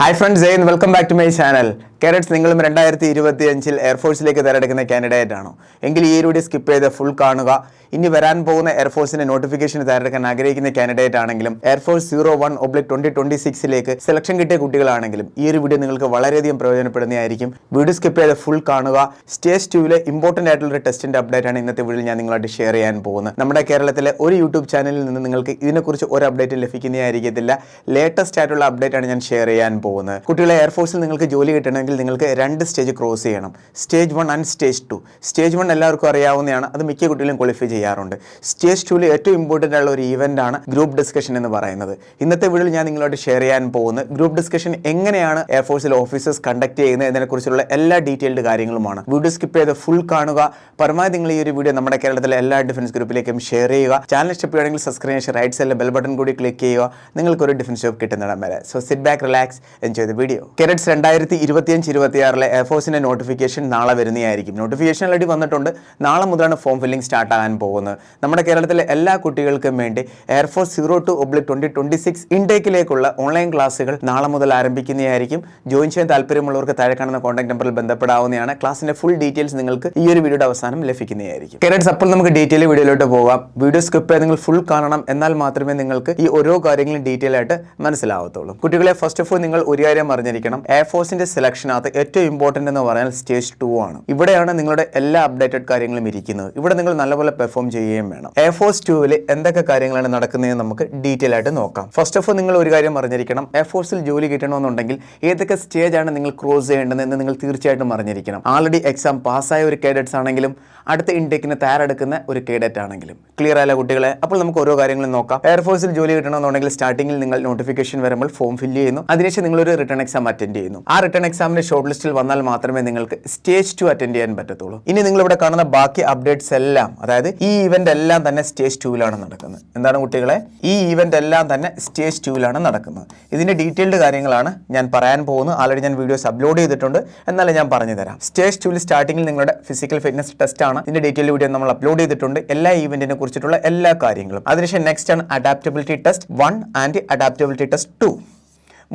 Hi friends Jayan welcome back to my channel Carats നിങ്ങളും രണ്ടായിരത്തി ഇരുപത്തി അഞ്ചിൽ എയർഫോഴ്സിലേക്ക് തിരഞ്ഞെടുക്കുന്ന കാൻഡിഡേറ്റ് ആണോ? എങ്കിൽ ഈ വീഡിയോ സ്കിപ്പ് ചെയ്ത് ഫുൾ കാണുക. ഇനി വരാൻ പോകുന്ന എയർഫോഴ്സിന്റെ നോട്ടിഫിക്കേഷൻ തിരഞ്ഞെടുക്കാൻ ആഗ്രഹിക്കുന്ന കാൻഡിഡേറ്റ് ആണെങ്കിലും air force zero one oblique twenty twenty സിക്സിലേക്ക് selection കിട്ടിയ കുട്ടികളാണെങ്കിലും ഈ ഒരു വീഡിയോ നിങ്ങൾക്ക് വളരെയധികം പ്രയോജനപ്പെടുന്നതായിരിക്കും. വീഡിയോ സ്കിപ്പ് ചെയ്ത് ഫുൾ കാണുക. സ്റ്റേജ് ടൂവിലെ ഇമ്പോർട്ടന്റ് ആയിട്ടുള്ള ഒരു ടെസ്റ്റിന്റെ അപ്ഡേറ്റ് ആണ് ഇന്നത്തെ വീഡിയോ ഞാൻ നിങ്ങളായിട്ട് ഷെയർ ചെയ്യാൻ പോകുന്നത്. നമ്മുടെ കേരളത്തിലെ ഒരു യൂട്യൂബ് ചാനലിൽ നിന്ന് നിങ്ങൾക്ക് ഇതിനെക്കുറിച്ച് ഒരു അപ്ഡേറ്റ് ലഭിക്കുന്നതായിരിക്കത്തില്ല. ലേറ്റസ്റ്റ് ആയിട്ടുള്ള അപ്ഡേറ്റ് ആണ് ഞാൻ ഷെയർ ചെയ്യാൻ പോകുന്നത്. കുട്ടികളെ എയർഫോഴ്സിൽ നിങ്ങൾക്ക് ജോലി കിട്ടണമെങ്കിൽ നിങ്ങൾക്ക് രണ്ട് സ്റ്റേജ് ക്രോസ് ചെയ്യണം. Stage one and stage two stage one എല്ലാവർക്കും അറിയാവുന്നതാണ്. അത് മിക്ക കുട്ടികളും ക്വാളിഫൈ ചെയ്യാറുണ്ട്. സ്റ്റേജ് ടുവിൽ ഏറ്റവും ഇമ്പോർട്ടന്റ് ആയുള്ള ഒരു ഈവന്റ് ആണ് ഗ്രൂപ്പ് ഡിസ്കഷൻ എന്ന് പറയുന്നത്. ഇന്നത്തെ വീഡിയോയിൽ ഞാൻ നിങ്ങളോട് ഷെയർ ചെയ്യാൻ പോകുന്നത് ഗ്രൂപ്പ് ഡിസ്കഷൻ എങ്ങനെയാണ് എയർഫോഴ്സിൽ ഓഫീസേഴ്സ് കണ്ടക്ട് ചെയ്യുന്നത് എന്നതിനെക്കുറിച്ചുള്ള എല്ലാ ഡീറ്റെയിൽഡ് കാര്യങ്ങളുമാണ്. വീഡിയോ സ്കിപ്പ് ചെയ്ത് ഫുൾ കാണുക. പരമാവധി നിങ്ങൾ ഈ ഒരു വീഡിയോ നമ്മുടെ കേരളത്തിലെ എല്ലാ ഡിഫൻസ് ഗ്രൂപ്പിലേക്കും ഷെയർ ചെയ്യുക. ചാനൽ ഇഷ്ടപ്പെടുകയാണെങ്കിൽ സബ്സ്ക്രൈബ് റൈറ്റ് സൈഡിലെ ബെൽ ബട്ടൺ കൂടി ക്ലിക്ക് ചെയ്യുക. നിങ്ങൾക്ക് ഒരു ഡിഫൻസ് ജോബ് കിട്ടുന്നിടം വരെ. So sit back relax enjoy the video Carats രണ്ടായിരത്തി ഇരുപത്തിയഞ്ച് ഇരുപത്തിയാറിലെ എയർഫോഴ്സിന്റെ നോട്ടിഫിക്കേഷൻ നാളെ വരുന്നതായിരിക്കും. നോട്ടിഫിക്കേഷൻ ഓൾറെഡി വന്നിട്ടുണ്ട്. നാളെ മുതലാണ് ഫോം ഫില്ലിംഗ് സ്റ്റാർട്ട് ആകാൻ പോകുന്നത്. നമ്മുടെ കേരളത്തിലെ എല്ലാ കുട്ടികൾക്കും വേണ്ടി air force zero two oblique twenty twenty six ഇൻടേക്കിലേക്കുള്ള online ക്ലാസ്സുകൾ നാളെ മുതൽ ആരംഭിക്കുന്നതായിരിക്കും. ജോയിൻ ചെയ്യാൻ താല്പര്യമുള്ളവർക്ക് താഴെ കാണുന്ന കോൺടാക്ട് നമ്പറിൽ ബന്ധപ്പെടാവുന്നതാണ്. ക്ലാസ്സിന്റെ ഫുൾ ഡീറ്റെയിൽസ് നിങ്ങൾക്ക് ഈ ഒരു വീഡിയോയുടെ അവസാനം ലഭിക്കുന്നതായിരിക്കും. കേരറ്റ്സ് അപ്പോൾ നമുക്ക് ഡീറ്റെയിൽ വീഡിയോയിലോട്ട് പോകാം. വീഡിയോ സ്കിപ്പ് നിങ്ങൾ ഫുൾ കാണണം എന്നാൽ മാത്രമേ നിങ്ങൾക്ക് ഈ ഓരോ കാര്യങ്ങളും ഡീറ്റെയിൽ ആയിട്ട് മനസ്സിലാവത്തുള്ളൂ. കുട്ടികളെ ഫസ്റ്റ് ഓഫ് ഓൾ നിങ്ങൾ ഒരു കാര്യം അറിഞ്ഞിരിക്കണം. എയർഫോഴ്സിന്റെ സെലക്ഷനകത്ത് ഏറ്റവും ഇമ്പോർട്ടന്റ് എന്ന് പറഞ്ഞാൽ സ്റ്റേജ് ടു ആണ്. ഇവിടെയാണ് നിങ്ങളുടെ എല്ലാ അപ്ഡേറ്റഡ് കാര്യങ്ങളും ഇരിക്കുന്നത്. ഇവിടെ നിങ്ങൾ നല്ലപോലെ പെർഫോം ചെയ്യുകയും വേണം. എ എയർഫോഴ്സ് ടൂവിൽ എന്തൊക്കെ കാര്യങ്ങളാണ് നടക്കുന്നതെന്ന് നമുക്ക് ഡീറ്റെയിൽ ആയിട്ട് നോക്കാം. ഫസ്റ്റ് ഓഫ് ഓൾ നിങ്ങൾ ഒരു കാര്യം അറിഞ്ഞിരിക്കണം. എ ഫോഴ്സിൽ ജോലി കിട്ടണമെന്നുണ്ടെങ്കിൽ ഏതൊക്കെ സ്റ്റേജ് ആണ് നിങ്ങൾ ക്രോസ് ചെയ്യേണ്ടത് എന്ന് നിങ്ങൾ തീർച്ചയായിട്ടും അറിഞ്ഞിരിക്കണം. ആൾറെഡി എക്സാം പാസ്സായ ഒരു കേഡറ്റ്സ് ആണെങ്കിലും അടുത്ത ഇൻടേക്കിന് തയ്യാറെടുക്കുന്ന ഒരു കേഡറ്റ് ആണെങ്കിലും. ക്ലിയർ ആയ കുട്ടികളെ? അപ്പോൾ നമുക്ക് ഓരോ കാര്യങ്ങളും നോക്കാം. എയർഫോഴ്സിൽ ജോലി കിട്ടണമെന്നുണ്ടെങ്കിൽ സ്റ്റാർട്ടിങ്ങിൽ നിങ്ങൾ നോട്ടിഫിക്കേഷൻ വരുമ്പോൾ ഫോം ഫില്ല് ചെയ്യുന്നു. അതിനുശേഷം നിങ്ങൾ ഒരു റിട്ടേൺ എക്സാം അറ്റൻഡ് ചെയ്യുന്നു. ആ റിട്ടേൺ എക്സാമിന്റെ ഷോർട്ട് ലിസ്റ്റിൽ വന്നാൽ മാത്രമേ നിങ്ങൾക്ക് സ്റ്റേജ് ടു അറ്റൻഡ് ചെയ്യാൻ പറ്റത്തുള്ളൂ. ഇനി നിങ്ങൾ ഇവിടെ കാണുന്ന ബാക്കി അപ്ഡേറ്റ്സ് എല്ലാം അതായത് ഈ ഇവന്റ് എല്ലാം തന്നെ സ്റ്റേജ് ടൂവിലാണ് നടക്കുന്നത്. എന്താണ് കുട്ടികളെ? ഈ ഇവന്റ് എല്ലാം തന്നെ സ്റ്റേജ് ടൂവിലാണ് നടക്കുന്നത്. ഇതിന്റെ ഡീറ്റെയിൽഡ് കാര്യങ്ങളാണ് ഞാൻ പറയാൻ പോകുന്നത്. ആൾറെഡി ഞാൻ വീഡിയോസ് അപ്ലോഡ് ചെയ്തിട്ടുണ്ട്. എന്നാലും ഞാൻ പറഞ്ഞു തരാം. സ്റ്റേജ് ടൂവിൽ സ്റ്റാർട്ടിങ്ങിൽ നിങ്ങളുടെ ഫിസിക്കൽ ഫിറ്റ്നസ് ടെസ്റ്റ് ആണ്. ഇതിന്റെ ഡീറ്റെയിൽ വീഡിയോ നമ്മൾ അപ്ലോഡ് ചെയ്തിട്ടുണ്ട്. എല്ലാ ഇവന്റിനെ കുറിച്ചിട്ടുള്ള എല്ലാ കാര്യങ്ങളും. അതിനുശേഷം നെക്സ്റ്റ് ആണ് adaptability test one and adaptability test two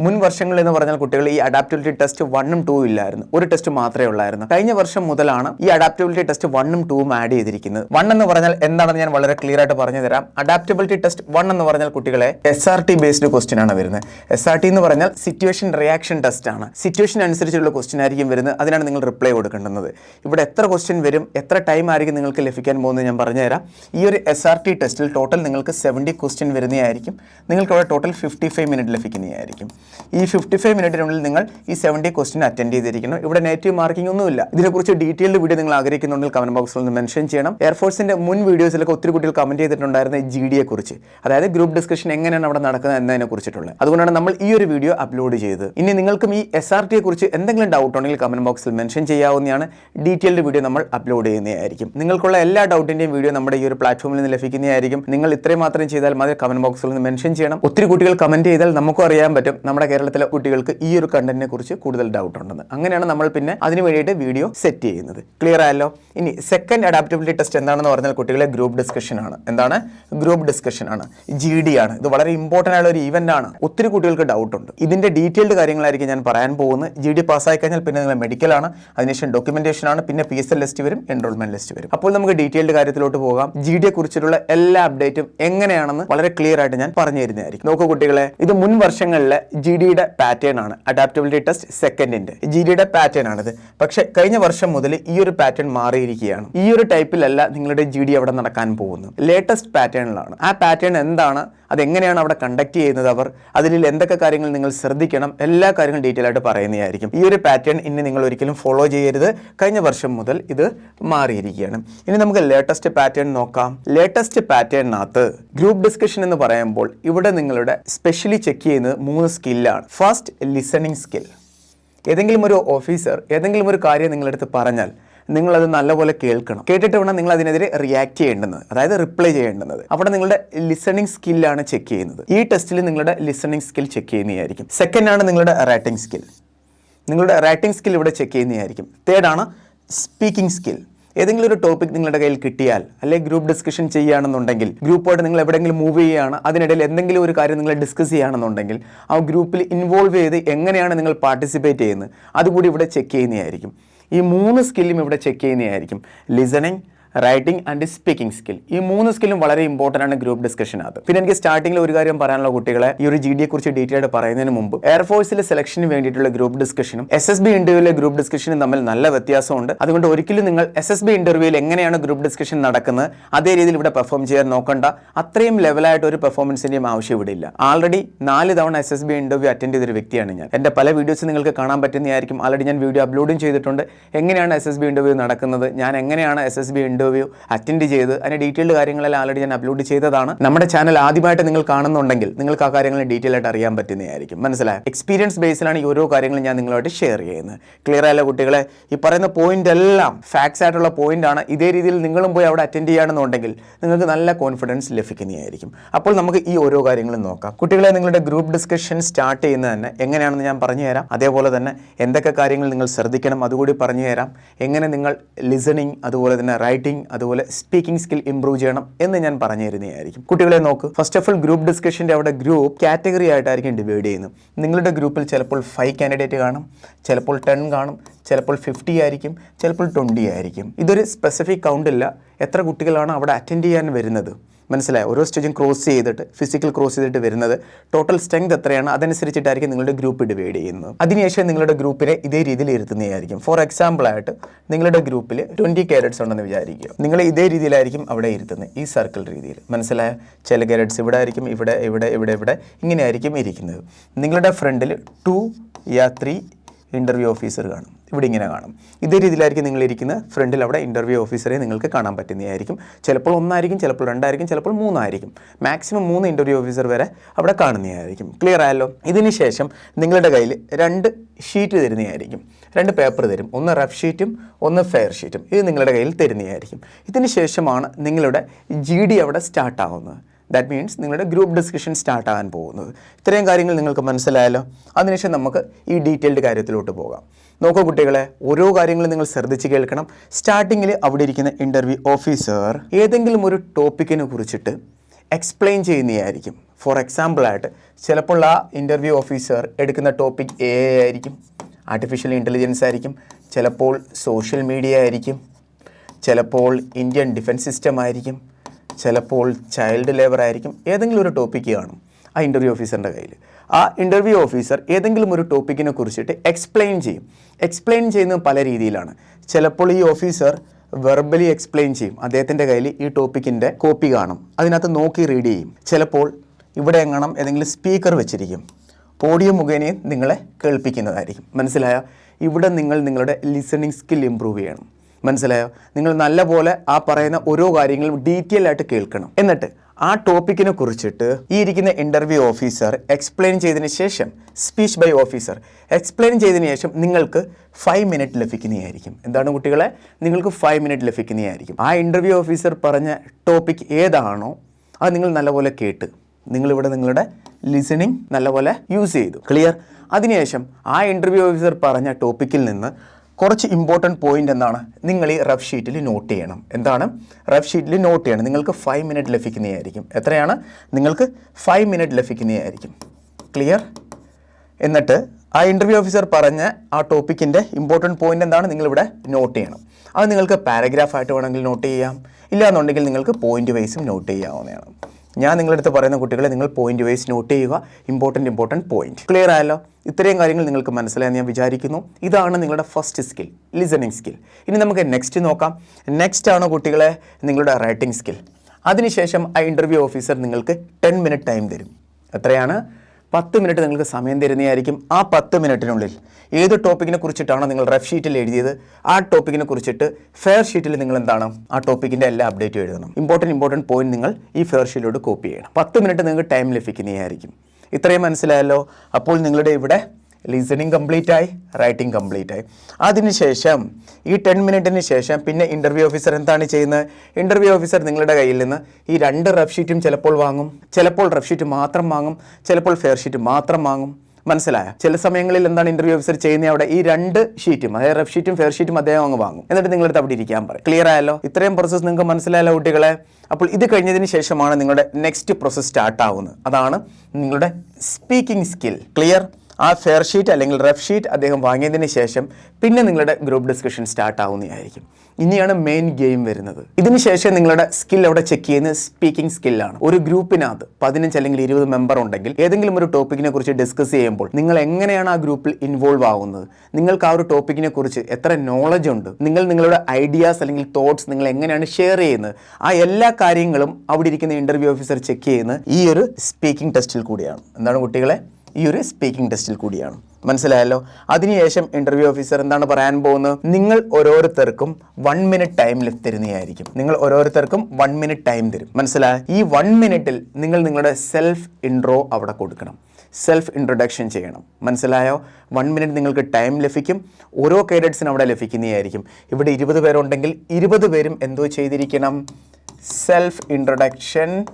മുൻ വർഷങ്ങളിൽ എന്ന് പറഞ്ഞാൽ കുട്ടികൾ ഈ അഡാപ്റ്റബിലിറ്റി ടെസ്റ്റ് വണ്ണും ടൂ ഇല്ലായിരുന്നു. ഒരു ടെസ്റ്റ് മാത്രമേ ഉള്ളായിരുന്നു. കഴിഞ്ഞ വർഷം മുതലാണ് ഈ അഡാപ്റ്റബിലിറ്റി ടെസ്റ്റ് വണ്ണും ടൂവും ആഡ് ചെയ്തിരിക്കുന്നത്. വൺ എന്ന് പറഞ്ഞാൽ എന്താണെന്ന് ഞാൻ വളരെ ക്ലിയർ ആയിട്ട് പറഞ്ഞു തരാം അഡാപ്റ്റബിലിറ്റി ടെസ്റ്റ് വൺ എന്ന് പറഞ്ഞാൽ കുട്ടികളെ S R T based question ആണ് വരുന്നത്. എസ് ആർ ടി എന്ന് പറഞ്ഞാൽ സിറ്റുവേഷൻ റിയാക്ഷൻ ടെസ്റ്റ് ആണ്. സിറ്റുവേഷൻ അനുസരിച്ചുള്ള ക്വസ്റ്റ്യൻ ആയിരിക്കും വരുന്നത്. അതിനാണ് നിങ്ങൾ റിപ്ലൈ കൊടുക്കേണ്ടത് ഇവിടെ എത്ര ക്വസ്റ്റ്യൻ വരും എത്ര ടൈം ആയിരിക്കും നിങ്ങൾക്ക് ലഭിക്കാൻ പോകുന്നത് ഞാൻ പറഞ്ഞുതരാം. ഈ ഒരു എസ് ആർ ടി ടെസ്റ്റിൽ ടോട്ടൽ നിങ്ങൾക്ക് സെവന്റി ക്വസ്റ്റ്യൻ വരുന്നതായിരിക്കും. നിങ്ങൾക്ക് അവിടെ ടോട്ടൽ ഫിഫ്റ്റി ഫൈവ് മിനിറ്റ് ലഭിക്കുന്നതായിരിക്കും. ഈ ഫിഫ്റ്റി ഫൈവ് മിനിറ്റിനുള്ളിൽ നിങ്ങൾ ഈ സെവന്റി ക്വസ്റ്റ്യൻ അറ്റൻഡ് ചെയ്തിരിക്കണം. ഇവിടെ നെഗറ്റീവ് മാർക്കിംഗ് ഒന്നുമില്ല. ഇതിനെക്കുറിച്ച് ഡീറ്റെയിൽഡ് വീഡിയോ നിങ്ങൾ ആഗ്രഹിക്കുന്നുണ്ടെങ്കിൽ കമന്റ് ബോക്സിൽ ഒന്ന് മെൻഷൻ ചെയ്യണം. എയർഫോഴ്സിന്റെ മുൻ വീഡിയോസിലൊക്കെ ഒത്തിരി കുട്ടികൾ കമന്റ് ചെയ്തിട്ടുണ്ടായിരുന്ന ജി ഡിയെ കുറിച്ച് അതായത് ഗ്രൂപ്പ് ഡിസ്കഷൻ എങ്ങനെയാണ് അവിടെ നടക്കുന്നത് എന്നതിനെ കുറിച്ചിട്ടുള്ളത്. അതുകൊണ്ടാണ് നമ്മൾ ഈ ഒരു വീഡിയോ അപ്ലോഡ് ചെയ്തത്. ഇനി നിങ്ങൾക്കും ഈ എസ് ആർ ടിയെ കുറിച്ച് എന്തെങ്കിലും ഡൗട്ട് ഉണ്ടെങ്കിൽ കമന്റ് ബോക്സിൽ മെൻഷൻ ചെയ്യാവുന്നതാണ്. ഡീറ്റെയിൽഡ് വീഡിയോ നമ്മൾ അപ്ലോഡ് ചെയ്യുന്നതായിരിക്കും. നിങ്ങൾക്കുള്ള എല്ലാ ഡൗട്ടിന്റെയും വീഡിയോ നമ്മുടെ ഈ ഒരു പ്ലാറ്റ്ഫോമിൽ നിന്ന് ലഭിക്കുന്നതായിരിക്കും. നിങ്ങൾ ഇത്രയും മാത്രം ചെയ്താൽ മതി. കമന്റ് ബോക്സിൽ നിന്ന് മെൻഷൻ ചെയ്യണം. ഒത്തിരി കുട്ടികൾ കമന്റ് ചെയ്താൽ നമുക്കും അറിയാൻ പറ്റും. നമ്മുടെ കേരളത്തിലെ കുട്ടികൾക്ക് ഈ ഒരു കണ്ടന്റിനെ കുറിച്ച് കൂടുതൽ ഡൗട്ട് ഉണ്ടെന്ന്. അങ്ങനെയാണ് നമ്മൾ പിന്നെ അതിന് വേണ്ടിയിട്ട് വീഡിയോ സെറ്റ് ചെയ്യുന്നത്. ക്ലിയർ ആയല്ലോ? ഇനി സെക്കൻഡ് അഡാപ്റ്റബിലിറ്റി ടെസ്റ്റ് എന്താണെന്ന് പറഞ്ഞാൽ കുട്ടികളെ ഗ്രൂപ്പ് ഡിസ്കഷൻ ആണ്. എന്താണ്? ഗ്രൂപ്പ് ഡിസ്കഷൻ ആണ്. ജി ഡി ആണ്. ഇത് വളരെ ഇമ്പോർട്ടന്റ് ആയുള്ള ഒരു ഇവന്റ് ആണ്. ഒത്തിരി കുട്ടികൾക്ക് ഡൗട്ട് ഉണ്ട്. ഇതിന്റെ ഡീറ്റെയിൽഡ് കാര്യങ്ങളായിരിക്കും ഞാൻ പറയാൻ പോകുന്നത്. ജി ഡി പാസ്സായി കഴിഞ്ഞാൽ പിന്നെ നിങ്ങൾ മെഡിക്കൽ ആണ്. അതിനുശേഷം ഡോക്യുമെന്റേഷൻ ആണ്. പിന്നെ പി എസ് എൽ ലിസ്റ്റ് വരും എൻറോൾമെന്റ് ലിസ്റ്റ് വരും. അപ്പോൾ നമുക്ക് ഡീറ്റെയിൽഡ് കാര്യത്തിലോട്ട് പോകാം. ജി ഡിയെ കുറിച്ചിട്ടുള്ള എല്ലാ അപ്ഡേറ്റും എങ്ങനെയാണെന്ന് വളരെ ക്ലിയർ ആയിട്ട് ഞാൻ പറഞ്ഞു തരുന്നതായിരിക്കും. നോക്കൂ കുട്ടികളെ ഇത് മുൻ വർഷങ്ങളിലെ ജി ഡിയുടെ പാറ്റേൺ ആണ്. അഡാപ്റ്റബിലിറ്റി ടെസ്റ്റ് സെക്കൻഡിന്റെ ജി ഡിയുടെ പാറ്റേൺ ആണിത്. പക്ഷെ കഴിഞ്ഞ വർഷം മുതൽ ഈ ഒരു പാറ്റേൺ മാറിയിരിക്കുകയാണ്. ഈ ഒരു ടൈപ്പിലല്ല നിങ്ങളുടെ ജി ഡി അവിടെ നടക്കാൻ പോകുന്നത്. ലേറ്റസ്റ്റ് പാറ്റേണിലാണ് ആ പാറ്റേൺ എന്താണ്? അതെങ്ങനെയാണ് അവിടെ കണ്ടക്ട് ചെയ്യുന്നത് അവർ? അതിൽ എന്തൊക്കെ കാര്യങ്ങൾ നിങ്ങൾ ശ്രദ്ധിക്കണം? എല്ലാ കാര്യങ്ങളും ഡീറ്റെയിൽ ആയിട്ട് പറയുന്നതായിരിക്കും. ഈ ഒരു പാറ്റേൺ ഇനി നിങ്ങൾ ഒരിക്കലും ഫോളോ ചെയ്യരുത്. കഴിഞ്ഞ വർഷം മുതൽ ഇത് മാറിയിരിക്കുകയാണ്. ഇനി നമുക്ക് ലേറ്റസ്റ്റ് പാറ്റേൺ നോക്കാം. ലേറ്റസ്റ്റ് പാറ്റേണിനകത്ത് ഗ്രൂപ്പ് ഡിസ്കഷൻ എന്ന് പറയുമ്പോൾ ഇവിടെ നിങ്ങളുടെ സ്പെഷ്യലി ചെക്ക് ചെയ്യുന്നത് മൂന്ന് സ്കില്ലാണ് ഫസ്റ്റ് ലിസണിങ് സ്കിൽ ഏതെങ്കിലും ഒരു ഓഫീസർ ഏതെങ്കിലും ഒരു കാര്യം നിങ്ങളെടുത്ത് പറഞ്ഞാൽ നിങ്ങളത് നല്ലപോലെ കേൾക്കണം. കേട്ടിട്ട് വേണം നിങ്ങൾ അതിനെതിരെ റിയാക്ട് ചെയ്യേണ്ടുന്നത് അതായത് റിപ്ലൈ ചെയ്യേണ്ടുന്നത്. അവിടെ നിങ്ങളുടെ ലിസണിങ് സ്കില്ലാണ് ചെക്ക് ചെയ്യുന്നത്. ഈ ടെസ്റ്റിൽ നിങ്ങളുടെ ലിസണിങ് സ്കിൽ ചെക്ക് ചെയ്യുന്നതായിരിക്കും. സെക്കൻഡ് ആണ് നിങ്ങളുടെ റൈറ്റിംഗ് സ്കിൽ നിങ്ങളുടെ റൈറ്റിംഗ് സ്കിൽ ഇവിടെ ചെക്ക് ചെയ്യുന്നതായിരിക്കും. തേർഡ് ആണ് സ്പീക്കിംഗ് സ്കിൽ ഏതെങ്കിലും ഒരു ടോപ്പിക് നിങ്ങളുടെ കയ്യിൽ കിട്ടിയാൽ അല്ലെങ്കിൽ ഗ്രൂപ്പ് ഡിസ്കഷൻ ചെയ്യുകയാണെന്നുണ്ടെങ്കിൽ ഗ്രൂപ്പായിട്ട് നിങ്ങൾ എവിടെയെങ്കിലും മൂവ് ചെയ്യുകയാണ് അതിനിടയിൽ എന്തെങ്കിലും ഒരു കാര്യം നിങ്ങൾ ഡിസ്കസ് ചെയ്യുകയാണെന്നുണ്ടെങ്കിൽ ആ ഗ്രൂപ്പിൽ ഇൻവോൾവ് ചെയ്ത് എങ്ങനെയാണ് നിങ്ങൾ പാർട്ടിസിപ്പേറ്റ് ചെയ്യുന്നത് അതുകൂടി ഇവിടെ ചെക്ക് ചെയ്യുന്നതായിരിക്കും. ഈ മൂന്ന് സ്കില്ലും ഇവിടെ ചെക്ക് ചെയ്യുന്നതായിരിക്കും. Listening writing and speaking skill ഈ മൂന്ന് സ്കില്ലും വളരെ ഇമ്പോർട്ടന്റ് ആണ് ഗ്രൂപ്പ് ഡിസ്കഷനകത്ത് പിന്നെ എനിക്ക് സ്റ്റാർട്ടിംഗിൽ ഒരു കാര്യം പറയാനുള്ള കുട്ടികളെ ഈ ഒരു ജി ഡിയെ കുറിച്ച് ഡീറ്റെയിൽ ആയിട്ട് പറയുന്നതിന് മുമ്പ് എയർഫോഴ്സിലെ സെലക്ഷന് വേണ്ടിയിട്ടുള്ള ഗ്രൂപ്പ് ഡിസ്കഷനും എസ് എസ് ബി ഇന്റർവ്യൂവിലെ ഗ്രൂപ്പ് ഡിസ്കഷനും തമ്മിൽ നല്ല വ്യത്യാസമുണ്ട്. അതുകൊണ്ട് ഒരിക്കലും നിങ്ങൾ എസ് എസ് ബി ഇന്റർവ്യൂവിൽ എങ്ങനെയാണ് ഗ്രൂപ്പ് ഡിസ്കഷൻ നടക്കുന്നത് അതേ രീതിയിൽ ഇവിടെ പെർഫോം ചെയ്യാൻ നോക്കണ്ട. അത്രയും ലെവലായിട്ട് ഒരു പെർഫോമൻസിന്റെയും ആവശ്യം ഇവിടെ ഇല്ല. ആൾറെഡി നാല് തവണ S S B interview attend ചെയ്തൊരു വ്യക്തിയാണ് ഞാൻ. എന്റെ പല വീഡിയോസ് നിങ്ങൾക്ക് കാണാൻ പറ്റുന്നതായിരിക്കും. ആൾറെഡി ഞാൻ വീഡിയോ അപ്ലോഡും ചെയ്തിട്ടുണ്ട്. എങ്ങനെയാണ് എസ് എസ് ബി ഇന്റർവ്യൂ നടക്കുന്നത്? ഞാൻ എങ്ങനെയാണ് S S B interview attend ചെയ്ത് അതിന്റെ ഡീറ്റെയിൽഡ് കാര്യങ്ങളെല്ലാം ആൾറെഡി ഞാൻ അപ്ലോഡ് ചെയ്തതാണ്. നമ്മുടെ ചാനൽ ആദ്യമായിട്ട് നിങ്ങൾ കാണുന്നുണ്ടെങ്കിൽ നിങ്ങൾക്ക് ആ കാര്യങ്ങൾ ഡീറ്റെയിൽ ആയിട്ട് അറിയാൻ പറ്റുന്നതായിരിക്കും. മനസ്സിലായോ? എക്സ്പീരിയൻസ് ബേസിലാണ് ഈ ഓരോ കാര്യങ്ങളും ഞാൻ നിങ്ങളുമായിട്ട് ഷെയർ ചെയ്യുന്നത്. ക്ലിയർ ആയാലും കുട്ടികളെ? ഈ പറയുന്ന പോയിന്റ് എല്ലാം ഫാക്ട്സ് ആയിട്ടുള്ള പോയിന്റ് ആണ്. ഇതേ രീതിയിൽ നിങ്ങളും പോയി അവിടെ അറ്റൻഡ് ചെയ്യുകയാണെന്നുണ്ടെങ്കിൽ നിങ്ങൾക്ക് നല്ല കോൺഫിഡൻസ് ലഭിക്കുന്നതായിരിക്കും. അപ്പോൾ നമുക്ക് ഈ ഓരോ കാര്യങ്ങളും നോക്കാം. കുട്ടികളെ നിങ്ങളുടെ ഗ്രൂപ്പ് ഡിസ്കഷൻ സ്റ്റാർട്ട് ചെയ്യുന്നത് തന്നെ എങ്ങനെയാണെന്ന് ഞാൻ പറഞ്ഞു തരാം. അതേപോലെ തന്നെ എന്തൊക്കെ കാര്യങ്ങൾ നിങ്ങൾ ശ്രദ്ധിക്കണം അതുകൂടി പറഞ്ഞു തരാം. എങ്ങനെ നിങ്ങൾ ലിസണിങ് അതുപോലെ തന്നെ റൈറ്റിംഗ് അതുപോലെ സ്പീക്കിംഗ് സ്കിൽ ഇംപ്രൂവ് ചെയ്യണം എന്ന് ഞാൻ പറഞ്ഞു തരുന്നതായിരിക്കും കുട്ടികളെ നോക്ക്. ഫസ്റ്റ് ഓഫ് ഓൾ ഗ്രൂപ്പ് ഡിസ്കഷന്റെ അവിടെ ഗ്രൂപ്പ് കാറ്റഗറി ആയിട്ടായിരിക്കും ഡിവൈഡ് ചെയ്യുന്നത്. നിങ്ങളുടെ ഗ്രൂപ്പിൽ ചിലപ്പോൾ ഫൈവ് കാൻഡിഡേറ്റ് കാണും ചിലപ്പോൾ ടെൻ കാണും ചിലപ്പോൾ ഫിഫ്റ്റി ആയിരിക്കും ചിലപ്പോൾ ട്വന്റി ആയിരിക്കും. ഇതൊരു സ്പെസിഫിക് കൗണ്ടില്ല എത്ര കുട്ടികളാണ് അവിടെ അറ്റൻഡ് ചെയ്യാൻ വരുന്നത്? മനസ്സിലായോ? ഓരോ സ്റ്റേജും ക്രോസ് ചെയ്തിട്ട് ഫിസിക്കൽ ക്രോസ് ചെയ്തിട്ട് വരുന്നത് ടോട്ടൽ സ്ട്രെങ്ത് എത്രയാണ്? അതനുസരിച്ചിട്ടായിരിക്കും നിങ്ങളുടെ ഗ്രൂപ്പ് ഡിവൈഡ് ചെയ്യുന്നത്. അതിനുശേഷം നിങ്ങളുടെ ഗ്രൂപ്പിനെ ഇതേ രീതിയിൽ ഇരുത്തുന്നതായിരിക്കും. ഫോർ എക്സാമ്പിൾ ആയിട്ട് നിങ്ങളുടെ ഗ്രൂപ്പിൽ ട്വന്റി കാരറ്റ്സ് ഉണ്ടെന്ന് വിചാരിക്കുക. നിങ്ങൾ ഇതേ രീതിയിലായിരിക്കും അവിടെ ഇരുത്തുന്നത് ഈ സർക്കിൾ രീതിയിൽ. മനസ്സിലായ? ചില കാരറ്റ്സ് ഇവിടെ ആയിരിക്കും ഇവിടെ ഇവിടെ ഇവിടെ ഇവിടെ ഇങ്ങനെയായിരിക്കും ഇരിക്കുന്നത്. നിങ്ങളുടെ ഫ്രണ്ടിൽ ടു യാ ത്രീ ഇന്റർവ്യൂ ഓഫീസർ കാണും. ഇവിടെ ഇങ്ങനെ കാണും. ഇതേ രീതിയിലായിരിക്കും നിങ്ങൾ ഇരിക്കുന്ന ഫ്രണ്ടിൽ അവിടെ ഇന്റർവ്യൂ ഓഫീസറെ നിങ്ങൾക്ക് കാണാൻ പറ്റുന്നതായിരിക്കും. ചിലപ്പോൾ ഒന്നായിരിക്കും ചിലപ്പോൾ രണ്ടായിരിക്കും ചിലപ്പോൾ മൂന്നായിരിക്കും. മാക്സിമം മൂന്ന് ഇന്റർവ്യൂ ഓഫീസർ വരെ അവിടെ കാണുന്നതായിരിക്കും. ക്ലിയർ ആയല്ലോ? ഇതിന് ശേഷം നിങ്ങളുടെ കയ്യിൽ രണ്ട് ഷീറ്റ് തരുന്നതായിരിക്കും. രണ്ട് പേപ്പർ തരും. ഒന്ന് റഫ് ഷീറ്റും ഒന്ന് ഫെയർ ഷീറ്റും ഇത് നിങ്ങളുടെ കയ്യിൽ തരുന്നതായിരിക്കും. ഇതിന് ശേഷമാണ് നിങ്ങളുടെ ജി ഡി അവിടെ സ്റ്റാർട്ടാവുന്നത് ദാറ്റ് മീൻസ് നിങ്ങളുടെ ഗ്രൂപ്പ് ഡിസ്കഷൻ സ്റ്റാർട്ട് ആകാൻ പോകുന്നത്. ഇത്രയും കാര്യങ്ങൾ നിങ്ങൾക്ക് മനസ്സിലായല്ലോ? അതിനുശേഷം നമുക്ക് ഈ ഡീറ്റെയിൽഡ് കാര്യത്തിലോട്ട് പോകാം. നോക്കൂ കുട്ടികളെ ഓരോ കാര്യങ്ങളും നിങ്ങൾ ശ്രദ്ധിച്ച് കേൾക്കണം. സ്റ്റാർട്ടിങ്ങിൽ അവിടെ ഇരിക്കുന്ന ഇന്റർവ്യൂ ഓഫീസർ ഏതെങ്കിലും ഒരു ടോപ്പിക്കിനെ കുറിച്ചിട്ട് എക്സ്പ്ലെയിൻ ചെയ്യുന്നതായിരിക്കും. ഫോർ എക്സാമ്പിളായിട്ട് ചിലപ്പോൾ ആ ഇന്റർവ്യൂ ഓഫീസർ എടുക്കുന്ന ടോപ്പിക് എ ആയിരിക്കും. ആർട്ടിഫിഷ്യൽ ഇന്റലിജൻസ് ആയിരിക്കും. ചിലപ്പോൾ സോഷ്യൽ മീഡിയ ആയിരിക്കും. ചിലപ്പോൾ ഇന്ത്യൻ ഡിഫൻസ് സിസ്റ്റം ആയിരിക്കും. ചിലപ്പോൾ ചൈൽഡ് ലേബർ ആയിരിക്കും. ഏതെങ്കിലും ഒരു ടോപ്പിക്ക് കാണും. ആ ഇന്റർവ്യൂ ഓഫീസറിന്റെ കയ്യിൽ. ആ ഇന്റർവ്യൂ ഓഫീസർ ഏതെങ്കിലും ഒരു ടോപ്പിക്കിനെ കുറിച്ചിട്ട് എക്സ്പ്ലെയിൻ ചെയ്യും. എക്സ്പ്ലെയിൻ ചെയ്യുന്നത് പല രീതിയിലാണ്. ചിലപ്പോൾ ഈ ഓഫീസർ വെർബലി എക്സ്പ്ലെയിൻ ചെയ്യും. അദ്ദേഹത്തിന്റെ കയ്യിൽ ഈ ടോപ്പിക്കിന്റെ കോപ്പി കാണും. അതിനകത്ത് നോക്കി റീഡ് ചെയ്യും. ചിലപ്പോൾ ഇവിടെ എങ്ങണം ഏതെങ്കിലും സ്പീക്കർ വെച്ചിരിക്കും. പോഡിയം മുഖേനയും നിങ്ങളെ കേൾപ്പിക്കുന്നതായിരിക്കും. മനസ്സിലായോ? ഇവിടെ നിങ്ങൾ നിങ്ങളുടെ ലിസണിങ് സ്കിൽ ഇമ്പ്രൂവ് ചെയ്യണം. മനസ്സിലായോ? നിങ്ങൾ നല്ലപോലെ ആ പറയുന്ന ഓരോ കാര്യങ്ങളും ഡീറ്റെയിൽ ആയിട്ട് കേൾക്കണം. എന്നിട്ട് ആ ടോപ്പിക്കിനെ കുറിച്ചിട്ട് ഈ ഇരിക്കുന്ന ഇന്റർവ്യൂ ഓഫീസർ എക്സ്പ്ലെയിൻ ചെയ്തതിന് ശേഷം സ്പീച്ച് ബൈ ഓഫീസർ എക്സ്പ്ലെയിൻ ചെയ്തതിന് ശേഷം നിങ്ങൾക്ക് ഫൈവ് മിനിറ്റ് ലഭിക്കുന്നതായിരിക്കും. എന്താണ് കുട്ടികളെ? നിങ്ങൾക്ക് ഫൈവ് മിനിറ്റ് ലഭിക്കുന്നതായിരിക്കും. ആ ഇന്റർവ്യൂ ഓഫീസർ പറഞ്ഞ ടോപ്പിക് ഏതാണോ അത് നിങ്ങൾ നല്ലപോലെ കേട്ട്. നിങ്ങളിവിടെ നിങ്ങളുടെ ലിസണിങ് നല്ലപോലെ യൂസ് ചെയ്തു. ക്ലിയർ അതിനുശേഷം ആ ഇന്റർവ്യൂ ഓഫീസർ പറഞ്ഞ ടോപ്പിക്കിൽ നിന്ന് കുറച്ച് ഇമ്പോർട്ടന്റ് പോയിന്റ് എന്താണ് നിങ്ങൾ ഈ റഫ് ഷീറ്റിൽ നോട്ട് ചെയ്യണം. എന്താണ്? റഫ് ഷീറ്റിൽ നോട്ട് ചെയ്യണം. നിങ്ങൾക്ക് ഫൈവ് മിനിറ്റ് ലഭിക്കുന്നതായിരിക്കും. എത്രയാണ്? നിങ്ങൾക്ക് ഫൈവ് മിനിറ്റ് ലഭിക്കുന്നതായിരിക്കും. ക്ലിയർ എന്നിട്ട് ആ ഇന്റർവ്യൂ ഓഫീസർ പറഞ്ഞ ആ ടോപ്പിക്കിന്റെ ഇമ്പോർട്ടന്റ് പോയിന്റ് എന്താണ്? നിങ്ങളിവിടെ നോട്ട് ചെയ്യണം. അത് നിങ്ങൾക്ക് പാരഗ്രാഫായിട്ട് വേണമെങ്കിൽ നോട്ട് ചെയ്യാം. ഇല്ലാന്നുണ്ടെങ്കിൽ നിങ്ങൾക്ക് പോയിന്റ് വൈസും നോട്ട് ചെയ്യാവുന്നതാണ്. ഞാൻ നിങ്ങളുടെ അടുത്ത് പറയുന്ന കുട്ടികളെ നിങ്ങൾ പോയിന്റ് വൈസ് നോട്ട് ചെയ്യുക. ഇമ്പോർട്ടന്റ് ഇമ്പോർട്ടന്റ് പോയിന്റ് ക്ലിയർ ആയല്ലോ? ഇത്രയും കാര്യങ്ങൾ നിങ്ങൾക്ക് മനസ്സിലായെന്ന് ഞാൻ വിചാരിക്കുന്നു. ഇതാണ് നിങ്ങളുടെ ഫസ്റ്റ് സ്കിൽ ലിസണിങ് സ്കിൽ ഇനി നമുക്ക് നെക്സ്റ്റ് നോക്കാം. നെക്സ്റ്റ് ആണ് കുട്ടികളെ നിങ്ങളുടെ റൈറ്റിംഗ് സ്കിൽ അതിനുശേഷം ആ ഇന്റർവ്യൂ ഓഫീസർ നിങ്ങൾക്ക് ടെൻ മിനിറ്റ് ടൈം തരും. എത്രയാണ്? പത്ത് മിനിറ്റ് നിങ്ങൾക്ക് സമയം തരുന്നതായിരിക്കും ആ പത്ത് മിനിറ്റിനുള്ളിൽ ഏത് ടോപ്പിക്കിനെ കുറിച്ചിട്ടാണോ നിങ്ങൾ റെഫ് ഷീറ്റിൽ എഴുതിയത്? ആ ടോപ്പിക്കിനെ കുറിച്ചിട്ട് ഫെയർ ഷീറ്റിൽ നിങ്ങൾ എന്താണ്? ആ ടോപ്പിക്കിന്റെ എല്ലാ അപ്ഡേറ്റും എഴുതണം. ഇമ്പോർട്ടന്റ് ഇമ്പോർട്ടന്റ് പോയിന്റ് നിങ്ങൾ ഈ ഫെയർ ഷീറ്റിലോട്ട് കോപ്പി ചെയ്യണം. പത്ത് മിനിറ്റ് നിങ്ങൾക്ക് ടൈം ലഭിക്കുന്നതായിരിക്കും. ഇത്രയും മനസ്സിലായല്ലോ. അപ്പോൾ നിങ്ങളുടെ ഇവിടെ ലിസണിങ് കംപ്ലീറ്റ് ആയി റൈറ്റിംഗ് കംപ്ലീറ്റ് ആയി. അതിനുശേഷം ഈ ടെൻ മിനിറ്റിന് ശേഷം പിന്നെ ഇന്റർവ്യൂ ഓഫീസർ എന്താണ് ചെയ്യുന്നത്? ഇന്റർവ്യൂ ഓഫീസർ നിങ്ങളുടെ കയ്യിൽ നിന്ന് ഈ രണ്ട് റഫ് ഷീറ്റും ചിലപ്പോൾ വാങ്ങും. ചിലപ്പോൾ റഫ് ഷീറ്റ് മാത്രം വാങ്ങും. ചിലപ്പോൾ ഫെയർ ഷീറ്റ് മാത്രം വാങ്ങും. മനസ്സിലായ. ചില സമയങ്ങളിൽ എന്താണ് ഇന്റർവ്യൂ ഓഫീസർ ചെയ്യുന്നത് അവിടെ ഈ രണ്ട് ഷീറ്റും അതായത് റെഫ് ഷീറ്റും ഫെയർ ഷീറ്റും അദ്ദേഹം അങ്ങ് വാങ്ങും. എന്നിട്ട് നിങ്ങളടുത്ത് അവിടെ ഇരിക്കാൻ പറയും. ക്ലിയർ ആയല്ലോ? ഇത്രയും പ്രോസസ്സ് നിങ്ങൾക്ക് മനസ്സിലായല്ലോ കുട്ടികളെ? അപ്പോൾ ഇത് കഴിഞ്ഞതിന് ശേഷമാണ് നിങ്ങളുടെ നെക്സ്റ്റ് പ്രോസസ്സ് സ്റ്റാർട്ട് ആവുന്നത്. അതാണ് നിങ്ങളുടെ സ്പീക്കിംഗ് സ്കിൽ ക്ലിയർ ആ ഫെയർ ഷീറ്റ് അല്ലെങ്കിൽ റഫ് ഷീറ്റ് അദ്ദേഹം വാങ്ങിയതിന് ശേഷം പിന്നെ നിങ്ങളുടെ ഗ്രൂപ്പ് ഡിസ്കഷൻ സ്റ്റാർട്ട് ആവുന്നതായിരിക്കും. ഇനിയാണ് മെയിൻ ഗെയിം വരുന്നത്. ഇതിന് ശേഷം നിങ്ങളുടെ സ്കിൽ അവിടെ ചെക്ക് ചെയ്യുന്നത് സ്പീക്കിംഗ് സ്കില്ലാണ് ഒരു ഗ്രൂപ്പിനകത്ത് പതിനഞ്ച് അല്ലെങ്കിൽ ഇരുപത് മെമ്പർ ഉണ്ടെങ്കിൽ ഏതെങ്കിലും ഒരു ടോപ്പിക്കിനെ കുറിച്ച് ഡിസ്കസ് ചെയ്യുമ്പോൾ നിങ്ങൾ എങ്ങനെയാണ് ആ ഗ്രൂപ്പിൽ ഇൻവോൾവ് ആവുന്നത്? നിങ്ങൾക്ക് ആ ഒരു ടോപ്പിക്കിനെ കുറിച്ച് എത്ര നോളജ് ഉണ്ട്? നിങ്ങൾ നിങ്ങളുടെ ഐഡിയാസ് അല്ലെങ്കിൽ തോട്ട്സ് നിങ്ങൾ എങ്ങനെയാണ് ഷെയർ ചെയ്യുന്നത്? ആ എല്ലാ കാര്യങ്ങളും അവിടെ ഇരിക്കുന്ന ഇന്റർവ്യൂ ഓഫീസർ ചെക്ക് ചെയ്യുന്നത് ഈ ഒരു സ്പീക്കിംഗ് ടെസ്റ്റിൽ കൂടിയാണ്. എന്താണ് കുട്ടികളെ? ഈ ഒരു സ്പീക്കിംഗ് ടെസ്റ്റിൽ കൂടിയാണ്. മനസ്സിലായല്ലോ? അതിനുശേഷം ഇന്റർവ്യൂ ഓഫീസർ എന്താണ് പറയാൻ പോകുന്നത്? നിങ്ങൾ ഓരോരുത്തർക്കും വൺ മിനിറ്റ് ടൈം തരുന്നതായിരിക്കും. നിങ്ങൾ ഓരോരുത്തർക്കും വൺ മിനിറ്റ് ടൈം തരും. മനസ്സിലായ? ഈ വൺ മിനിറ്റിൽ നിങ്ങൾ നിങ്ങളുടെ സെൽഫ് ഇൻട്രോ അവിടെ കൊടുക്കണം. സെൽഫ് ഇൻട്രൊഡക്ഷൻ ചെയ്യണം. മനസ്സിലായോ? വൺ മിനിറ്റ് നിങ്ങൾക്ക് ടൈം ലഭിക്കും. ഓരോ കേഡറ്റ്സിനും അവിടെ ലഭിക്കുന്നതായിരിക്കും. ഇവിടെ ഇരുപത് പേരുണ്ടെങ്കിൽ ഇരുപത് പേരും എന്തോ ചെയ്തിരിക്കണം? സെൽഫ് ഇൻട്രൊഡക്ഷൻ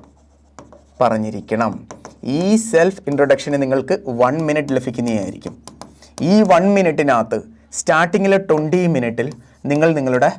പറഞ്ഞിരിക്കണം. ഈ സെൽഫ് ഇൻട്രൊഡക്ഷന് നിങ്ങൾക്ക് വൺ മിനിറ്റ് ലഭിക്കുന്നതായിരിക്കും. ഈ വൺ മിനിറ്റിനകത്ത് സ്റ്റാർട്ടിങ്ങിലെ ട്വന്റി മിനിറ്റിൽ നിങ്ങൾ നിങ്ങളുടെ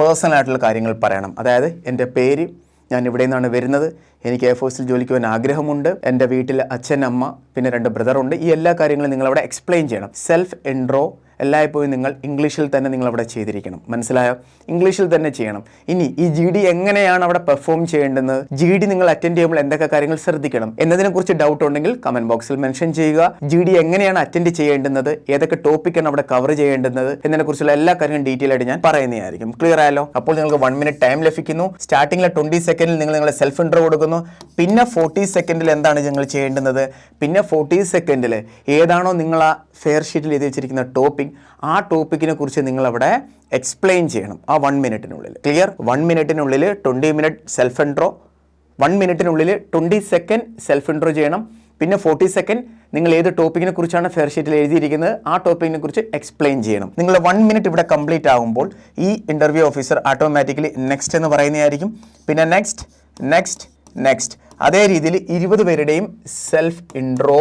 പേഴ്സണലായിട്ടുള്ള കാര്യങ്ങൾ പറയണം. അതായത് എന്റെ പേര് ഞാൻ ഇവിടെ നിന്നാണ് വരുന്നത്. എനിക്ക് എയർഫോഴ്സിൽ ജോലിക്ക് പോകാൻ ആഗ്രഹമുണ്ട്. എന്റെ വീട്ടിൽ അച്ഛൻ അമ്മ പിന്നെ രണ്ട് ബ്രദറുണ്ട് ഈ എല്ലാ കാര്യങ്ങളും നിങ്ങളവിടെ എക്സ്പ്ലെയിൻ ചെയ്യണം. സെൽഫ് ഇൻട്രോ എല്ലായ്പ്പോഴും നിങ്ങൾ ഇംഗ്ലീഷിൽ തന്നെ നിങ്ങൾ അവിടെ ചെയ്തിരിക്കണം. മനസ്സിലായോ? ഇംഗ്ലീഷിൽ തന്നെ ചെയ്യണം. ഇനി ഈ ജി ഡി എങ്ങനെയാണ് അവിടെ പെർഫോം ചെയ്യേണ്ടത്? ജി ഡി നിങ്ങൾ അറ്റൻഡ് ചെയ്യുമ്പോൾ എന്തൊക്കെ കാര്യങ്ങൾ ശ്രദ്ധിക്കണം? എന്നതിനെ കുറിച്ച് ഡൗട്ട് ഉണ്ടെങ്കിൽ കമന്റ് ബോക്സിൽ മെൻഷൻ ചെയ്യുക. ജി ഡി എങ്ങനെയാണ് അറ്റൻഡ് ചെയ്യേണ്ടുന്നത്? ഏതൊക്കെ ടോപ്പിക്കാണ് അവിടെ കവർ ചെയ്യേണ്ടുന്നത്? എന്നതിനെ കുറിച്ചുള്ള എല്ലാ കാര്യങ്ങളും ഡീറ്റെയിൽ ആയിട്ട് ഞാൻ പറയുന്നതായിരിക്കും. ക്ലിയർ ആയാലോ അപ്പോൾ നിങ്ങൾക്ക് വൺ മിനിറ്റ് ടൈം ലഭിക്കുന്നു. സ്റ്റാർട്ടിങ്ങിലെ ട്വന്റി സെക്കൻഡിൽ നിങ്ങൾ നിങ്ങളുടെ സെൽഫ് ഇൻട്രോ കൊടുക്കുന്നു. പിന്നെ ഫോർട്ടി സെക്കൻഡിൽ എന്താണ് നിങ്ങൾ ചെയ്യേണ്ടുന്നത്? പിന്നെ ഫോർട്ടി സെക്കൻഡിൽ ഏതാണോ നിങ്ങൾ ആ ഫെയർ ഷീറ്റിൽ എഴുതി വെച്ചിരിക്കുന്ന ടോപ്പിക് ആ ടോപ്പിക്കിനെ കുറിച്ച് നിങ്ങളവിടെ എക്സ്പ്ലെയിൻ ചെയ്യണം. ആ വൺ മിനിറ്റിനുള്ളിൽ ക്ലിയർ വൺ മിനിറ്റിനുള്ളിൽ twenty minute self intro one മിനിറ്റിനുള്ളിൽ ട്വന്റി സെക്കൻഡ് സെൽഫ് ഇൻട്രോ ചെയ്യണം. പിന്നെ ഫോർട്ടി സെക്കൻഡ് നിങ്ങൾ ഏത് ടോപ്പിക്കിനെ കുറിച്ചാണ് ഫെയർ ഷീറ്റിൽ എഴുതിയിരിക്കുന്നത്? ആ ടോപ്പിക്കിനെ കുറിച്ച് എക്സ്പ്ലെയിൻ ചെയ്യണം. നിങ്ങൾ വൺ മിനിറ്റ് ഇവിടെ കംപ്ലീറ്റ് ആകുമ്പോൾ ഈ ഇന്റർവ്യൂ ഓഫീസർ ഓട്ടോമാറ്റിക്കലി നെക്സ്റ്റ് എന്ന് പറയുന്നതായിരിക്കും. പിന്നെ നെക്സ്റ്റ് നെക്സ്റ്റ് നെക്സ്റ്റ് അതേ രീതിയിൽ ഇരുപത് പേരുടെയും സെൽഫ് ഇൻട്രോ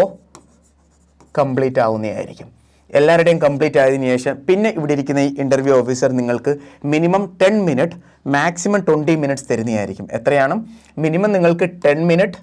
കംപ്ലീറ്റ് ആവുന്നതായിരിക്കും. എല്ലാവരുടെയും കംപ്ലീറ്റ് ആയതിനു ശേഷം പിന്നെ ഇവിടെ ഇരിക്കുന്ന ഈ ഇന്റർവ്യൂ ഓഫീസർ നിങ്ങൾക്ക് minimum ten minute maximum twenty minutes തരുന്നതായിരിക്കും. എത്രയാണ്? മിനിമം നിങ്ങൾക്ക് ടെൻ മിനിറ്റ്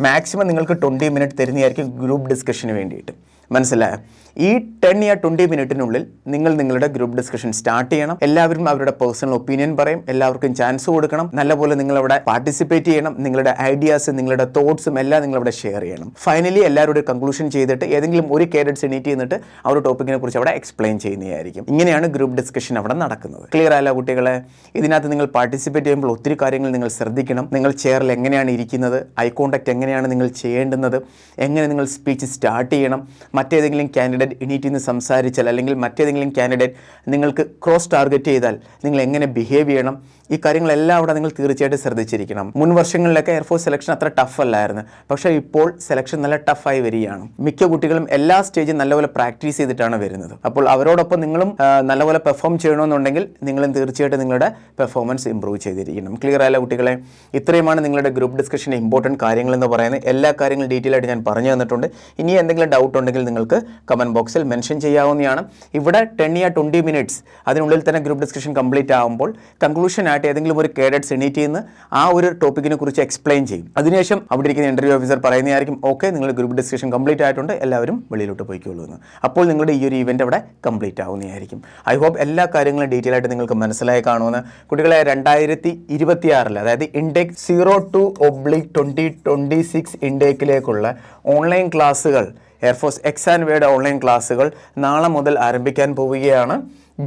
മാക്സിമം നിങ്ങൾക്ക് ട്വന്റി മിനിറ്റ് തരുന്നതായിരിക്കും ഗ്രൂപ്പ് ഡിസ്കഷന് വേണ്ടിയിട്ട്. മനസ്സിലായോ? ഈ ടെൻ ഇയർ ട്വന്റി മിനിറ്റിനുള്ളിൽ നിങ്ങൾ നിങ്ങളുടെ ഗ്രൂപ്പ് ഡിസ്കഷൻ സ്റ്റാർട്ട് ചെയ്യണം. എല്ലാവരും അവരുടെ പേഴ്സണൽ ഒപ്പീനിയൻ പറയും. എല്ലാവർക്കും ചാൻസ് കൊടുക്കണം. നല്ലപോലെ നിങ്ങൾ അവിടെ പാർട്ടിസിപ്പേറ്റ് ചെയ്യണം. നിങ്ങളുടെ ഐഡിയാസ് നിങ്ങളുടെ തോട്ട്സും എല്ലാം നിങ്ങൾ അവിടെ ഷെയർ ചെയ്യണം ഫൈനലി എല്ലാവരുടെ കൺക്ലൂഷൻ ചെയ്തിട്ട് ഏതെങ്കിലും ഒരു കേഡറ്റ്സ് എണീറ്റ് ചെയ്തിട്ട് ആ ഒരു ടോപ്പിക്കിനെ കുറിച്ച് അവിടെ എക്സ്പ്ലെയിൻ ചെയ്യുന്നതായിരിക്കും. ഇങ്ങനെയാണ് ഗ്രൂപ്പ് ഡിസ്കഷൻ അവിടെ നടക്കുന്നത്. ക്ലിയർ ആയല്ലോ കുട്ടികളെ? ഇതിനകത്ത് നിങ്ങൾ പാർട്ടിസിപ്പേറ്റ് ചെയ്യുമ്പോൾ ഒത്തിരി കാര്യങ്ങൾ നിങ്ങൾ ശ്രദ്ധിക്കണം. നിങ്ങൾ ചെയറിൽ എങ്ങനെയാണ് ഇരിക്കുന്നത്? ഐ കോണ്ടാക്ട് എങ്ങനെയാണ് നിങ്ങൾ ചെയ്യേണ്ടുന്നത്? എങ്ങനെ നിങ്ങൾ സ്പീച്ച് സ്റ്റാർട്ട് ചെയ്യണം? മറ്റേതെങ്കിലും കാൻഡിഡേറ്റ് എണീറ്റ് നിന്ന് സംസാരിച്ചാൽ അല്ലെങ്കിൽ മറ്റേതെങ്കിലും കാൻഡിഡേറ്റ് നിങ്ങൾക്ക് ക്രോസ് ടാർഗറ്റ് ചെയ്താൽ നിങ്ങൾ എങ്ങനെ ബിഹേവ് ചെയ്യണം? ഈ കാര്യങ്ങളെല്ലാം അവിടെ നിങ്ങൾ തീർച്ചയായിട്ടും ശ്രദ്ധിച്ചിരിക്കണം. മുൻ വർഷങ്ങളിലൊക്കെ എയർഫോഴ്സ് സെലക്ഷൻ അത്ര ടഫ് അല്ലായിരുന്നു. പക്ഷേ ഇപ്പോൾ സെലക്ഷൻ നല്ല ടഫായി വരികയാണ്. മിക്ക കുട്ടികളും എല്ലാ സ്റ്റേജും നല്ലപോലെ പ്രാക്ടീസ് ചെയ്തിട്ടാണ് വരുന്നത്. അപ്പോൾ അവരോടൊപ്പം നിങ്ങളും നല്ലപോലെ പെർഫോം ചെയ്യണമെന്നുണ്ടെങ്കിൽ നിങ്ങളും തീർച്ചയായിട്ടും നിങ്ങളുടെ പെർഫോമൻസ് ഇമ്പ്രൂവ് ചെയ്തിരിക്കണം. ക്ലിയർ ആയാലും കുട്ടികളെ? ഇത്രയുമാണ് നിങ്ങളുടെ ഗ്രൂപ്പ് ഡിസ്കഷന്റെ ഇമ്പോർട്ടന്റ് കാര്യങ്ങൾ എന്ന് പറയുന്നത്. എല്ലാ കാര്യങ്ങളും ഡീറ്റെയിൽ ആയിട്ട് ഞാൻ പറഞ്ഞു തന്നിട്ടുണ്ട്. ഇനി എന്തെങ്കിലും ഡൗട്ട് ഉണ്ടെങ്കിൽ നിങ്ങൾക്ക് കമന്റ് ബോക്സിൽ മെൻഷൻ ചെയ്യാവുന്നതാണ്. ഇവിടെ ടെൻ ഇയർ ട്വന്റി മിനിറ്റ്സ് അതിനുള്ളിൽ തന്നെ ഗ്രൂപ്പ് ഡിസ്കഷൻ കംപ്ലീറ്റ് ആകുമ്പോൾ കൺക്ലൂഷൻ ആയിട്ട് ഏതെങ്കിലും ഒരു കേഡറ്റ്സ് എണീറ്റ് ചെയ്യുന്ന ആ ഒരു ടോപ്പിക്കിനെ കുറിച്ച് എക്സ്പ്ലെയിൻ ചെയ്യും. അതിനുശേഷം അവിടെ ഇരിക്കുന്ന ഇന്റർവ്യൂ ഓഫീസർ പറയുന്നതായിരിക്കും ഓക്കെ നിങ്ങൾ ഗ്രൂപ്പ് ഡിസ്കഷൻ കംപ്ലീറ്റ് ആയിട്ടുണ്ട് എല്ലാവരും വെളിയിലോട്ട് പോയിക്കോളൂ എന്ന്. അപ്പോൾ നിങ്ങളുടെ ഈ ഒരു ഇവന്റ് അവിടെ കംപ്ലീറ്റ് ആവുന്നതായിരിക്കും. ഐ ഹോപ്പ് എല്ലാ കാര്യങ്ങളും ഡീറ്റെയിൽ ആയിട്ട് നിങ്ങൾക്ക് മനസ്സിലായി കാണുമെന്ന്. കുട്ടികളെ രണ്ടായിരത്തി ഇരുപത്തിയാറിൽ അതായത് intake zero two oblique twenty twenty six ഇൻഡേക്കിലേക്കുള്ള online ക്ലാസ്സുകൾ എയർഫോഴ്സ് എക്സ് ആൻഡ് വേയുടെ ഓൺലൈൻ ക്ലാസ്സുകൾ നാളെ മുതൽ ആരംഭിക്കാൻ പോവുകയാണ്.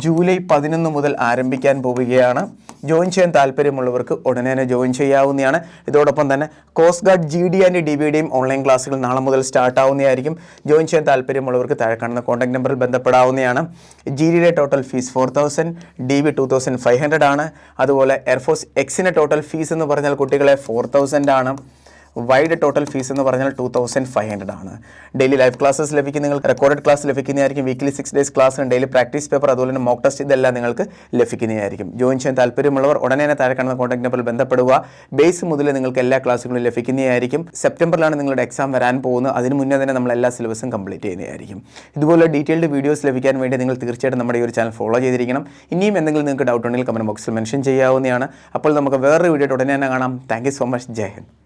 ജൂലൈ പതിനൊന്ന് മുതൽ ആരംഭിക്കാൻ പോവുകയാണ്. ജോയിൻ ചെയ്യാൻ താല്പര്യമുള്ളവർക്ക് ഉടനെ തന്നെ ജോയിൻ ചെയ്യാവുന്നതാണ്. ഇതോടൊപ്പം തന്നെ Coast Guard G D and D B ഡിയും ഓൺലൈൻ ക്ലാസ്സുകൾ നാളെ മുതൽ സ്റ്റാർട്ട് ആവുന്നതായിരിക്കും. ജോയിൻ ചെയ്യാൻ താല്പര്യമുള്ളവർക്ക് താഴെ കാണുന്ന കോൺടാക്ട് നമ്പറിൽ ബന്ധപ്പെടാവുന്നതാണ്. ജി ഡിയുടെ total fees four thousand D B two thousand five hundred ആണ്. അതുപോലെ എയർഫോഴ്സ് എക്സിന്റെ ടോട്ടൽ ഫീസ് എന്ന് പറഞ്ഞാൽ കുട്ടികളെ ഫോർ തൗസൻഡ് ആണ്. വൈഡ് ടോട്ടൽ ഫീസ് എന്ന് പറഞ്ഞാൽ ടു തൗസൻഡ് ഫൈവ് ഹൺഡ്രഡ് ആണ്. ഡെയിലി ലൈവ് ക്ലാസ്സസ് ലഭിക്കും നിങ്ങൾക്ക് റെക്കോർഡ് ക്ലാസ് ലഭിക്കുന്നതായിരിക്കും. Weekly six days class daily practice paper അതുപോലെ തന്നെ മോക്ക് ടെസ്റ്റ് ഇതെല്ലാം നിങ്ങൾക്ക് ലഭിക്കുന്നതായിരിക്കും. ജോയിൻ ചെയ്യാൻ താല്പര്യമുള്ളവർ ഉടനെ തന്നെ താഴെ കാണുന്ന കോൺടാക്ട് നമ്പറിൽ ബന്ധപ്പെടുക. ബേസ് മുതൽ നിങ്ങൾക്ക് എല്ലാ ക്ലാസ്സുകളും ലഭിക്കുന്നതായിരിക്കും. സെപ്റ്റംബറിലാണ് നിങ്ങളുടെ എക്സാം വരാൻ പോകുന്നത്. അതിന് മുന്നേ തന്നെ നമ്മൾ എല്ലാ സിലബസും കംപ്ലീറ്റ് ചെയ്യുന്നതായിരിക്കും. ഇതുപോലെ ഡീറ്റെയിൽഡ് വീഡിയോസ് ലഭിക്കാൻ വേണ്ടി നിങ്ങൾ തീർച്ചയായിട്ടും നമ്മുടെ ഈ ഒരു ചാനൽ ഫോളോ ചെയ്തിരിക്കണം. ഇനിയും എന്തെങ്കിലും നിങ്ങൾക്ക് ഡൗട്ട് ഉണ്ടെങ്കിൽ കമന്റ് ബോക്സിൽ മെൻഷൻ ചെയ്യാവുന്നതാണ്. അപ്പോൾ നമുക്ക് വേറൊരു വീഡിയോ ഉടനെ തന്നെ കാണാം. താങ്ക് സോ മച്ച് ജയ് ഹിന്ദ്.